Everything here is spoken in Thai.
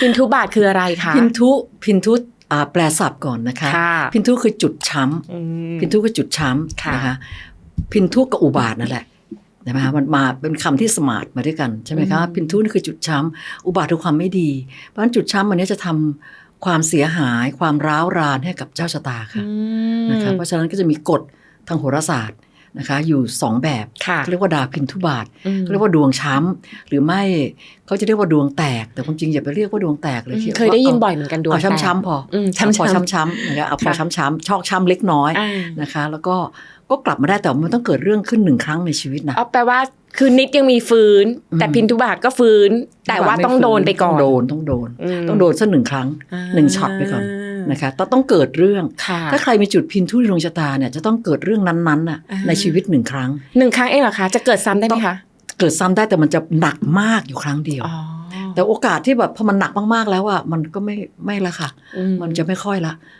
พินทุบาทคืออะไรคะพินทุพินทุอ่าแปลศัพท์ก่อนนะคะค่ะพินทุคือจุดช้อืมำพินทุคือจุดช้ค่ะำนะคะพินทุกับอุบาทนั่นแหละใช่ไหมคะมันมาเป็นคำที่สมาร์ทมาด้วยกันใช่ไหมคะพินทุนี่คือจุดช้ำอุบาทคือความไม่ดี เพราะฉะนั้นจุดช้ำมันเนี้จะทำความเสียหายความร้าวรานให้กับเจ้าชะตาค่ะอืมนะคะเพราะฉะนั้นก็จะมีกฎทางโหราศาสตร์ นะคะอยู่สองแบบค่ะเขาเรียกว่าดาวพินทุบาทอืมเขาเรียกว่าดวงช้ำหรือไม่เขาจะเรียกว่าดวงแตก แต่ความจริงอย่าไปเรียกว่าดวงแตกเลยเคยได้ยินบ่อยเหมือนกันดวงเอาแตกช้ำๆพออืมเอาพอช้ำๆช้ำๆนะคะเอาพอค่ะช้ำๆชอกช้ำเล็กน้อยอ่านะคะ แล้วก็ก็กลับมาได้แต่ว่ามันต้องเกิดเรื่องขึ้นหนึ่งครั้งในชีวิตนะเอาแปลว่าคือนิดยังมีฟื้นอืมแต่พินทุบาทก็ฟื้น แต่ว่าต้องโดนไปก่อนต้องโดนต้องโดนมต้องโดนสักหนึ่งครั้งาหนึ่งช็อตไปก่อน นะคะต้องต้องเกิดเรื่องค่ะถ้าใครมีจุดพินทุในดวงชะตาเนี่ยจะต้องเกิดเรื่องนั้นๆน่ะอ่าในชีวิตหนึ่งครั้งหนึ่งครั้งเองเหรอคะจะเกิดซ้ำได้ไหมคะเกิดซ้ำได้แต่มันจะหนักมากอยู่ครั้งเดียวอ๋อแต่โอกาสที่แบบพอมันหนักมากๆแล้วอะมันก็ไม่ไม่ละค่ะอืมันจะไม่ค่อยละ